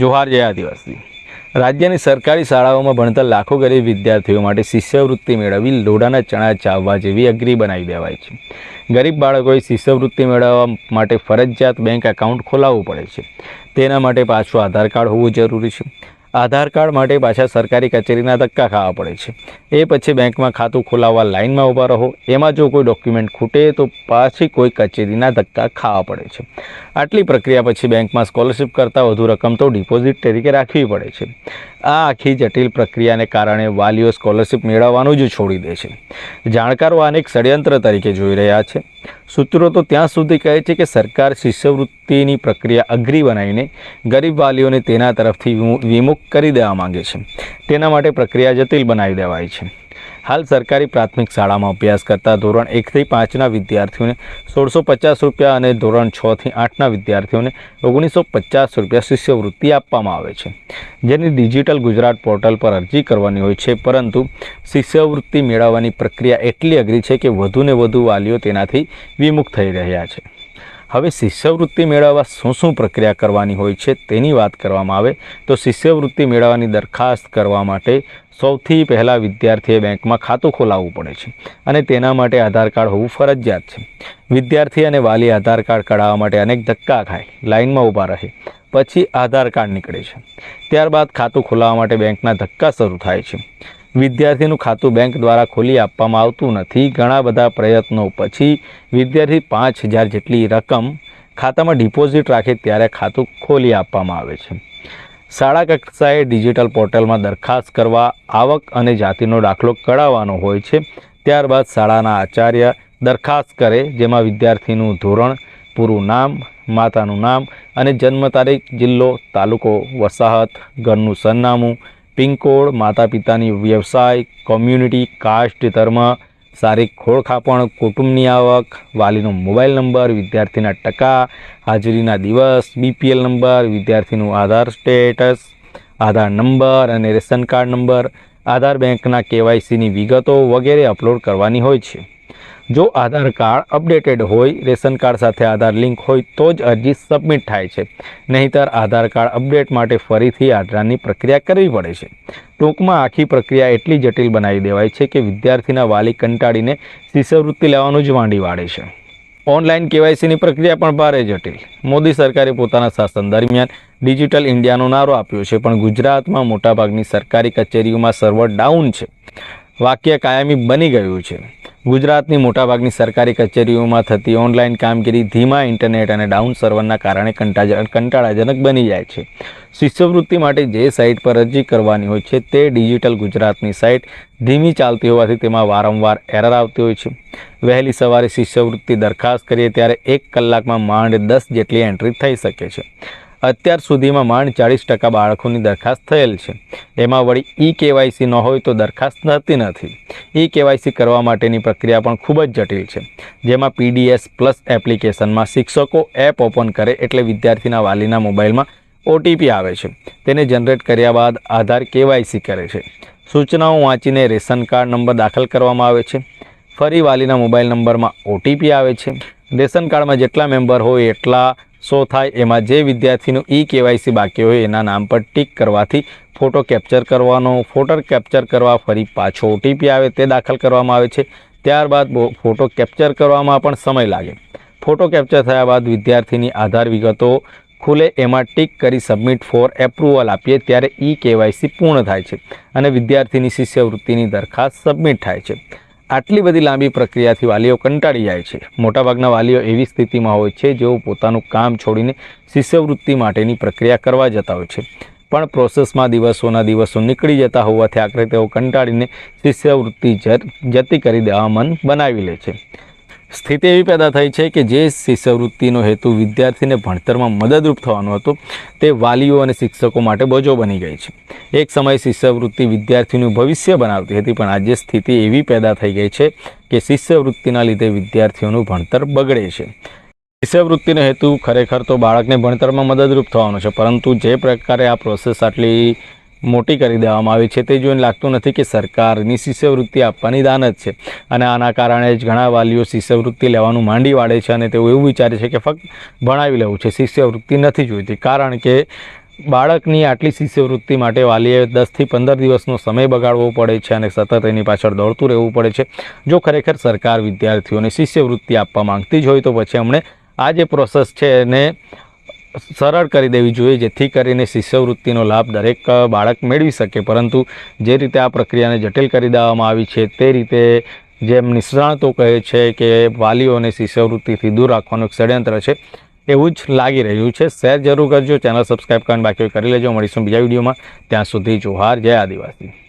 જોહાર જય આદિવાસી. રાજ્યની સરકારી શાળાઓમાં ભણતા લાખો ગરીબ વિદ્યાર્થીઓ માટે શિષ્યવૃત્તિ મેળવી લોઢાના ચણા ચાવવા જેવી અઘરી બનાવી દેવાય છે. ગરીબ બાળકોએ શિષ્યવૃત્તિ મેળવવા માટે ફરજિયાત બેંક એકાઉન્ટ ખોલાવવું પડે છે. તેના માટે પાછું આધાર કાર્ડ હોવું જરૂરી છે. આધાર કાર્ડ માટે પાછા સરકારી કચેરીના ધક્કા ખાવા પડે છે. એ પછી બેંકમાં ખાતું ખોલાવવા લાઇનમાં ઊભા રહો. એમાં જો કોઈ ડોક્યુમેન્ટ ખૂટે તો પાછી કોઈ કચેરીના ધક્કા ખાવા પડે છે. આટલી પ્રક્રિયા પછી બેંકમાં સ્કોલરશિપ કરતાં વધુ રકમ તો ડિપોઝિટ તરીકે રાખવી પડે છે. આ આખી જટિલ પ્રક્રિયાને કારણે વાલીઓ સ્કોલરશિપ મેળવવાનું જ છોડી દે છે. જાણકારો આને એક ષડયંત્ર તરીકે જોઈ રહ્યા છે. સૂત્રો તો ત્યાં સુધી કહે છે કે સરકાર શિષ્યવૃત્તિની પ્રક્રિયા અઘરી બનાવીને ગરીબ વાલીઓને તેના તરફથી વિમુખ કરી દેવા માંગે છે. તેના માટે પ્રક્રિયા જટિલ બનાવી દેવાય છે. હાલ સરકારી પ્રાથમિક શાળામાં અભ્યાસ કરતા ધોરણ એકથી પાંચના વિદ્યાર્થીઓને સોળસો પચાસ રૂપિયા અને ધોરણ છથી આઠના વિદ્યાર્થીઓને ઓગણીસો પચાસ રૂપિયા શિષ્યવૃત્તિ આપવામાં આવે છે. જેની ડિજિટલ ગુજરાત પોર્ટલ પર અરજી કરવાની હોય છે, પરંતુ શિષ્યવૃત્તિ મેળવવાની પ્રક્રિયા એટલી અઘરી છે કે વધુને વધુ વાલીઓ તેનાથી વિમુખ થઈ રહ્યા છે. હવે શિષ્યવૃત્તિ મેળવવા શું શું પ્રક્રિયા કરવાની હોય છે તેની વાત કરવામાં આવે તો શિષ્યવૃત્તિ મેળવવાની દરખાસ્ત કરવા માટે સૌથી પહેલાં વિદ્યાર્થીએ બેંકમાં ખાતું ખોલાવવું પડે છે અને તેના માટે આધાર કાર્ડ હોવું ફરજિયાત છે. વિદ્યાર્થી અને વાલી આધાર કાર્ડ કઢાવવા માટે અનેક ધક્કા ખાય, લાઇનમાં ઊભા રહે, પછી આધાર કાર્ડ નીકળે છે. ત્યારબાદ ખાતું ખોલાવવા માટે બેંકના ધક્કા શરૂ થાય છે. વિદ્યાર્થીનું ખાતું બેંક દ્વારા ખોલી આપવામાં આવતું નથી. ઘણા બધા પ્રયત્નો પછી વિદ્યાર્થી પાંચ હજાર જેટલી રકમ ખાતામાં ડિપોઝિટ રાખે ત્યારે ખાતું ખોલી આપવામાં આવે છે. શાળા કક્ષાએ ડિજિટલ પોર્ટલમાં દરખાસ્ત કરવા, આવક અને જાતિનો દાખલો કઢાવવાનો હોય છે. ત્યારબાદ શાળાના આચાર્ય દરખાસ્ત કરે, જેમાં વિદ્યાર્થીનું ધોરણ, પૂરું નામ, માતાનું નામ અને જન્મ તારીખ, જિલ્લો, તાલુકો, વસાહત, ઘરનું સરનામું પિનકોડ માતા પિતાની વ્યવસાય, કોમ્યુનિટી, કાસ્ટ, ધર્મ શારીરિક ખોળખાપણ, કુટુંબની આવક, વાલીનો મોબાઈલ નંબર, વિદ્યાર્થીના ટકા, હાજરીના દિવસ, બીપીએલ નંબર, વિદ્યાર્થીનું આધાર સ્ટેટસ, આધાર નંબર અને રેશન કાર્ડ નંબર, આધાર બેંકના કેવાયસીની વિગતો વગેરે અપલોડ કરવાની હોય છે. જો આધાર કાર્ડ અપડેટેડ હોય, રેશન કાર્ડ સાથે આધાર લિંક હોય, તો જ અરજી સબમિટ થાય છે. નહીંતર આધાર કાર્ડ અપડેટ માટે ફરીથી આધારની પ્રક્રિયા કરવી પડે છે. ટૂંકમાં આખી પ્રક્રિયા એટલી જટિલ બનાવી દેવાય છે કે વિદ્યાર્થીના વાલી કંટાળીને શિષ્યવૃત્તિ લેવાનું જ માંડી વાળે છે. ઓનલાઈન કેવાયસીની પ્રક્રિયા પણ ભારે જટિલ. મોદી સરકારે પોતાના શાસન દરમિયાન ડિજિટલ ઇન્ડિયાનો નારો આપ્યો છે, પણ ગુજરાતમાં મોટાભાગની સરકારી કચેરીઓમાં સર્વર ડાઉન છે. વાક્ય કાયમી બની ગયું છે. ગુજરાતની મોટાભાગની સરકારી કચેરીઓમાં થતી ઓનલાઈન કામગીરી ધીમા ઇન્ટરનેટ અને ડાઉન સર્વરના કારણે કંટાળાજનક બની જાય છે. શિષ્યવૃત્તિ માટે જે સાઇટ પર અરજી કરવાની હોય છે તે ડિજિટલ ગુજરાતની સાઇટ ધીમી ચાલતી હોવાથી તેમાં વારંવાર એરર આવતી હોય છે. વહેલી સવારે શિષ્યવૃત્તિ દરખાસ્ત કરીએ ત્યારે એક કલાકમાં માંડ દસ જેટલી એન્ટ્રી થઈ શકે છે. અત્યાર સુધીમાં માંડ ચાળીસ ટકા બાળકોની દરખાસ્ત થયેલ છે. એમાં વળી ઈ કેવાયસી ન હોય તો દરખાસ્ત થતી નથી. ઈ કેવાયસી કરવા માટેની પ્રક્રિયા પણ ખૂબ જ જટિલ છે. જેમાં પીડીએસ પ્લસ એપ્લિકેશનમાં શિક્ષકો એપ ઓપન કરે એટલે વિદ્યાર્થીના વાલીના મોબાઈલમાં ઓટીપી આવે છે. તેને જનરેટ કર્યા બાદ આધાર કેવાયસી કરે છે. સૂચનાઓ વાંચીને રેશન કાર્ડ નંબર દાખલ કરવામાં આવે છે. ફરી વાલીના મોબાઈલ નંબરમાં ઓટીપી આવે છે. રેશન કાર્ડમાં જેટલા મેમ્બર હોય એટલા સો થાય એમાં જે વિદ્યાર્થીનું ઈ કેવાયસી બાકી હોય એના નામ પર ટીક કરવાથી ફોટો કેપ્ચર કરવાનો, ફોટો કેપ્ચર કરવા ફરી પાછો ઓટીપી આવે તે દાખલ કરવામાં આવે છે. ત્યારબાદ ફોટો કેપ્ચર કરવામાં પણ સમય લાગે. ફોટો કેપ્ચર થયા બાદ વિદ્યાર્થીની આધાર વિગતો ખુલે એમાં ટીક કરી સબમિટ ફોર એપ્રુવલ આપીએ ત્યારે ઈ કેવાયસી પૂર્ણ થાય છે અને વિદ્યાર્થીની શિષ્યવૃત્તિની દરખાસ્ત સબમિટ થાય છે. આટલી બધી લાંબી પ્રક્રિયાથી વાલીઓ કંટાળી જાય છે. મોટાભાગના વાલીઓ એવી સ્થિતિમાં હોય છે, જેઓ પોતાનું કામ છોડીને શિષ્યવૃત્તિ માટેની પ્રક્રિયા કરવા જતા હોય છે. પણ પ્રોસેસમાં દિવસોના દિવસો નીકળી જતા હોવાથી આખરે તેઓ કંટાળીને શિષ્યવૃત્તિ જતી કરી દેવા મન બનાવી લે છે. સ્થિતિ એવી પેદા થઈ છે કે જે શિષ્યવૃત્તિનો હેતુ વિદ્યાર્થીને ભણતરમાં મદદરૂપ થવાનો હતો, તે વાલીઓ અને શિક્ષકો માટે બોજો બની ગઈ છે. એક સમયે શિષ્યવૃત્તિ વિદ્યાર્થીનું ભવિષ્ય બનાવતી હતી, પણ આજે સ્થિતિ એવી પેદા થઈ ગઈ છે કે શિષ્યવૃત્તિના લીધે વિદ્યાર્થીઓનું ભણતર બગડે છે. શિષ્યવૃત્તિનો હેતુ ખરેખર તો બાળકને ભણતરમાં મદદરૂપ થવાનો છે, પરંતુ જે પ્રકારે આ પ્રોસેસ આટલી મોટી કરી દેવામાં આવી છે. તે જોઈને લાગતું નથી કે સરકારની શિષ્યવૃત્તિ આપવાની દાન જ છે. અને આના કારણે જ ઘણા વાલીઓ શિષ્યવૃત્તિ લેવાનું માંડી વાળે છે અને તેઓ એવું વિચારે છે કે ફક્ત ભણાવી લેવું છે. શિષ્યવૃત્તિ નથી જોઈતી. કારણ કે બાળકની આટલી શિષ્યવૃત્તિ માટે વાલીએ દસથી પંદર દિવસનો સમય બગાડવો પડે છે અને સતત એની પાછળ દોડતું રહેવું પડે છે. જો ખરેખર સરકાર વિદ્યાર્થીઓને શિષ્યવૃત્તિ આપવા માંગતી જ હોય તો પછી એમણે આ જે પ્રોસેસ છે એને સરળ કરી દેવી જોઈએ, જેથી કરીને શિષ્યવૃત્તિનો લાભ દરેક બાળક મેળવી શકે. પરંતુ જે રીતે આ પ્રક્રિયાને જટિલ કરી દેવામાં આવી છે, તે રીતે જેમ નિષ્ણાતો કહે છે કે વાલીઓને શિષ્યવૃત્તિથી દૂર રાખવાનું એક ષડયંત્ર છે, એવું જ લાગી રહ્યું છે. શેર જરૂર કરજો, ચેનલ સબસ્ક્રાઈબ કરીને બાકી કરી લેજો. મળીશું બીજા વિડીયોમાં. ત્યાં સુધી જોહાર. જય આદિવાસી.